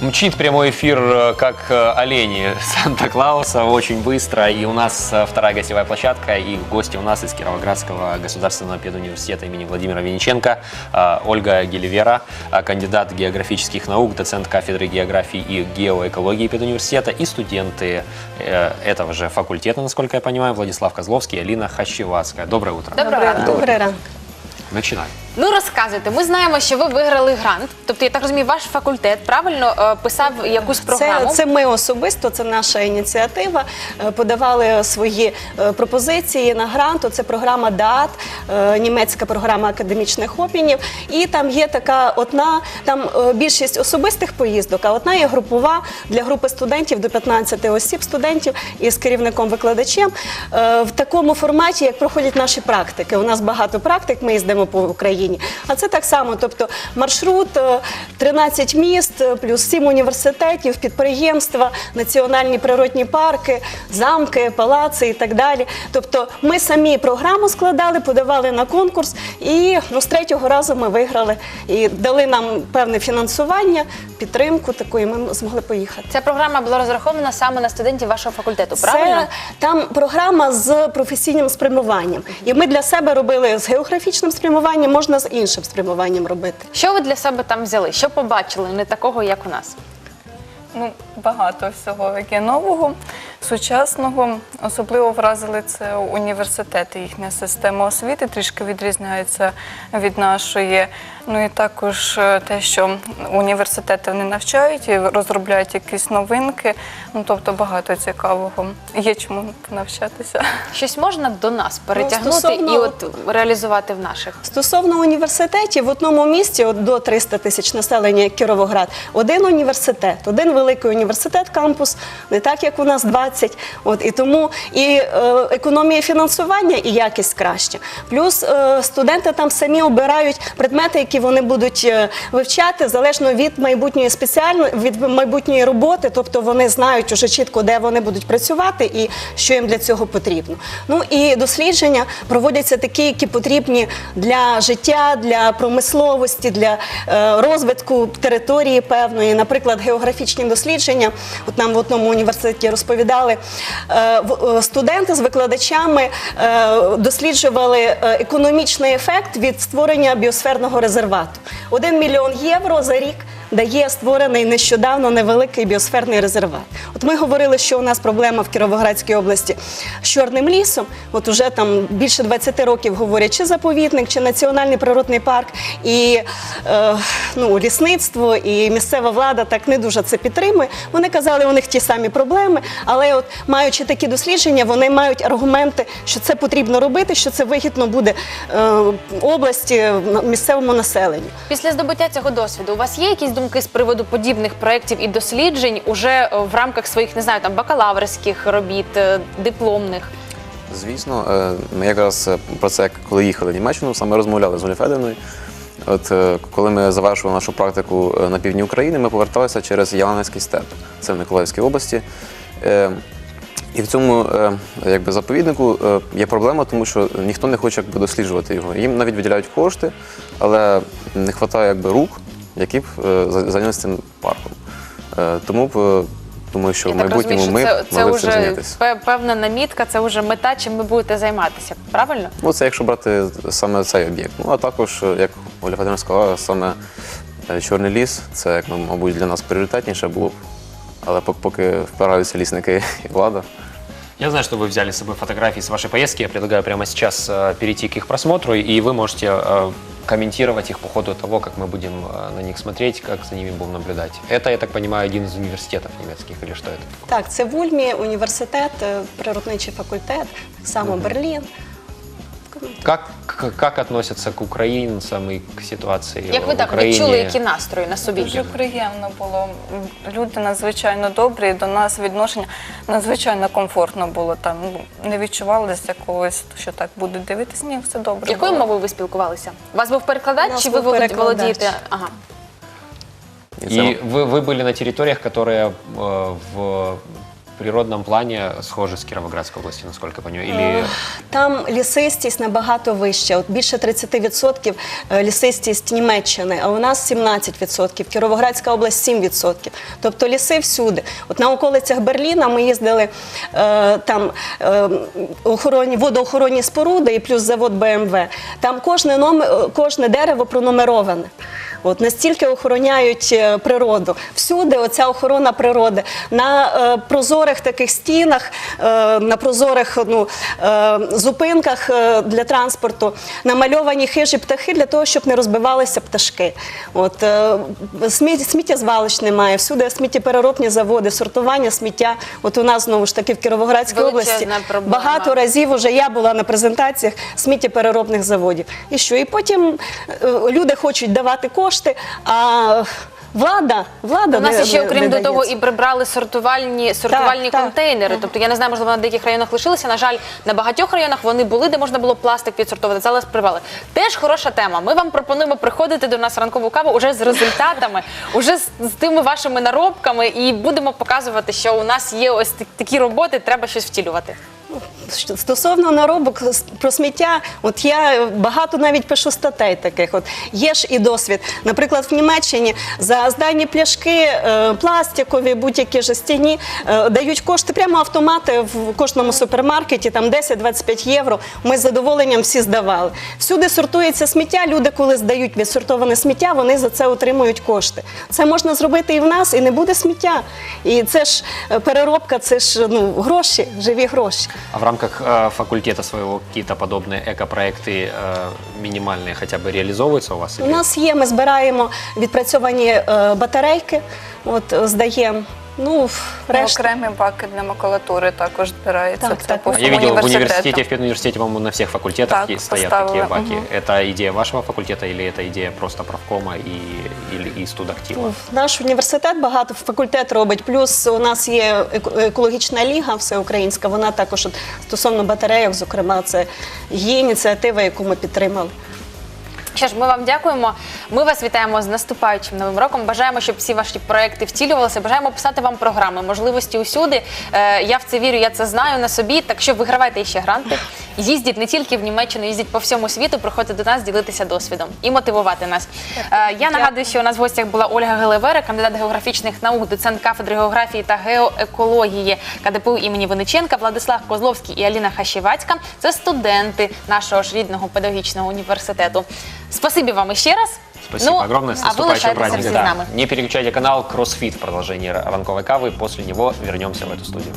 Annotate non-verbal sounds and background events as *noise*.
Мчит прямой эфир, э, как э, олени Санта-Клауса, очень быстро. И у нас э, вторая гостевая площадка. И гости у нас из Кировоградского государственного педуниверситета имени Владимира Винниченко. э, Ольга Гелевера, кандидат географических наук, доцент кафедры географии и геоэкологии педуниверситета. И студенты этого же факультета, насколько я понимаю, Владислав Козловский и Алина Хащевацкая. Доброе утро. Доброго ранку. Добрий ранок. Начинаем. Ну розказуйте. Ми знаємо, що ви виграли грант. Тобто, я так розумію, ваш факультет правильно е, писав якусь програму. це ми особисто, це наша ініціатива. Е, Подавали свої е, пропозиції на грант. Це програма ДАТ, е, німецька програма академічних обмінів. І там є така одна, там е, більшість особистих поїздок, а одна є групова для групи студентів до 15 осіб студентів із керівником викладачем е, в такому форматі, як проходять наші практики. У нас багато практик, ми їздимо по Україні. А це так само, тобто маршрут е, 13 міст, е, плюс 7 університетів, підприємства, національні природні парки, замки, палаци і так далі. Тобто ми самі програму складали, подавали на конкурс, і ну, з третього разу ми виграли і дали нам певне фінансування, підтримку таку, і ми змогли поїхати. Ця програма була розрахована саме на студентів вашого факультету. Правильно? Це там програма з професійним спрямуванням. І ми для себе робили з географічним спрямуванням, можна з іншим спрямуванням робити. Що ви для себе там взяли? Що побачили не такого, як у нас? Ну, багато всього яке нового, сучасного. Особливо вразили це університети. Їхня система освіти трішки відрізняється від нашої. Ну і також е, те, що університети вони навчають і розробляють якісь новинки. Ну тобто багато цікавого. Є чому навчатися. Щось можна до нас перетягнути стосовно- і от реалізувати в наших. Стосовно університетів, в одному місті от до 300 тисяч населення, як Кіровоград, один університет, один великий університет, кампус, не так як у нас 20. От і тому і е, економія фінансування, і якість краще. Плюс е, студенти там самі обирають предмети, які вони будуть е, вивчати залежно від майбутньої спеціальної від майбутньої роботи, тобто вони знають уже чітко, де вони будуть працювати і що їм для цього потрібно. Ну і дослідження проводяться такі, які потрібні для життя, для промисловості, для е, розвитку території певної. Наприклад, географічні дослідження. От нам в одному університеті розповідали е, в- е, студенти з викладачами е, досліджували е, економічний ефект від створення біосферного резервату. Один мільйон євро за рік дає створений нещодавно невеликий біосферний резерват. От ми говорили, що у нас проблема в Кіровоградській області з чорним лісом. От уже там більше 20 років говорять, чи заповідник, чи національний природний парк, і е, ну, лісництво, і місцева влада так не дуже це підтримує. Вони казали, у них ті самі проблеми, але от маючи такі дослідження, вони мають аргументи, що це потрібно робити, що це вигідно буде е, області, місцевому населенню. Після здобуття цього досвіду у вас є якісь думки з приводу подібних проєктів і досліджень уже е, в рамках своїх, не знаю, там бакалаврських робіт, е, дипломних? Звісно, е, ми якраз про це, коли їхали в Німеччину, саме розмовляли з Олі Федорівною. От коли ми завершували нашу практику на півдні України, ми поверталися через Яланецький степ, це в Миколаївській області. І в цьому якби, заповіднику є проблема, тому що ніхто не хоче якби, досліджувати його. Їм навіть виділяють кошти, але не вистачає якби, рук, які б е, за- зайнялися цим парком. Е, Тому б, е, думаю, що Я в так розумію, майбутньому що ми це, це могли б цим вже зайнятися. пе- певна намітка, це вже мета, чим ви будете займатися. Правильно? Ну, це якщо брати саме цей об'єкт. Ну, а також, е, як Оля Федорівна сказала, саме е, Чорний ліс, це, як, ну, мабуть, для нас пріоритетніше було б. Але пок- поки впираються лісники і влада. Я знаю, что вы взяли с собой фотографии с вашей поездки. Я предлагаю прямо сейчас э, перейти к их просмотру, и вы можете э, комментировать их по ходу того, как мы будем э, на них смотреть, как за ними будем наблюдать. Это, я так понимаю, один из университетов немецких, или что это? Так, це в Ульмі університет, е, природничий факультет, так само Берлін. Как, к- как относятся к украинцам и к ситуации Як ви в так Украине? відчули, які настрої на собі? Дуже приємно було. Люди надзвичайно добрі, до нас відношення надзвичайно комфортно було там. Ну, не відчувалося якогось, що так будуть дивитися. Ні, все добре. Якою було. мовою ви спілкувалися? У вас був перекладач У нас чи ви був волод- перекладач. володієте? Ага. І це И вы, вы были на территориях, которые э, в в природном плане схожи с Кировоградской областью, насколько я понимаю? Или Там лісистість набагато вища. От більше 30% лісистість Німеччини, а у нас 17%. Кіровоградська область 7%. Тобто ліси всюди. От на околицях Берліна ми їздили е, там е, охоронні, водоохоронні споруди і плюс завод БМВ. Там кожне, номер, кожне дерево пронумероване. От настільки охороняють е, природу. Всюди оця охорона природи. На е, прозорих таких стінах, е, на прозорих ну, е, зупинках е, для транспорту намальовані хижі птахи для того, щоб не розбивалися пташки. От, е, сміттєзвалищ немає, всюди сміттєпереробні заводи, сортування сміття. От у нас знову ж таки в Кіровоградській Величезна області проблема. багато разів уже я була на презентаціях сміттєпереробних заводів. І що? І потім е, люди хочуть давати кошти, а влада, влада У нас не, ще, окрім не до того, і прибрали сортувальні, сортувальні так. контейнери. Тобто я не знаю, можливо, на деяких районах лишилися. На жаль, на багатьох районах вони були, де можна було пластик відсортувати. Зараз прибрали. Теж хороша тема. Ми вам пропонуємо приходити до нас ранкову каву уже з результатами, *laughs* уже з, з тими вашими наробками, і будемо показувати, що у нас є ось такі роботи, треба щось втілювати. Стосовно наробок про сміття, от я багато навіть пишу статей таких. От є ж і досвід. Наприклад, в Німеччині за здані пляшки е, пластикові, будь-які жестяні, е, дають кошти прямо автомати в кожному супермаркеті, там 10-25 євро. Ми з задоволенням всі здавали. Всюди сортується сміття. Люди, коли здають відсортоване сміття, вони за це отримують кошти. Це можна зробити і в нас, і не буде сміття. І це ж е, переробка, це ж ну гроші, живі гроші. а рамках э, факультета своего какие-то подобные экопроекты э, минимальные хотя бы реализовываются у вас? У или- нас є, ми збираємо відпрацьовані е, батарейки, от е, здаємо. Ну, решта. Окремі баки для макулатури також збираються. Так, Це так. по Я всьому видел в університету. университете, в педуниверситете, по-моему, на всех факультетах Так, есть, стоят поставили, такие баки. мгм. Это идея вашего факультета или это идея просто правкома и, или и студактива? Наш університет багато факультет робить. Плюс у нас є еко- екологічна ліга всеукраїнська. Вона також от, стосовно батарейок, зокрема, це є ініціатива, яку ми підтримали. Що ж, ми вам дякуємо. Ми вас вітаємо з наступаючим новим роком. Бажаємо, щоб всі ваші проекти втілювалися. Бажаємо писати вам програми, можливості усюди. Е, я в це вірю, я це знаю на собі. Так що вигравайте ще гранти. Їздіть не тільки в Німеччину, їздіть по всьому світу, приходьте до нас, ділитися досвідом і мотивувати нас. Е, я нагадую, що у нас в гостях була Ольга Гелевера, кандидат географічних наук, доцент кафедри географії та геоекології КДПУ імені Винниченка, Владислав Козловський і Аліна Хащевацька. Це студенти нашого ж рідного педагогічного університету. Спасибі вам іще раз. Спасибо Ну, огромное. С а наступающим праздником. Да. Не переключайте канал Кроссфит в продолжении ранковой кавы. После него вернемся в эту студию.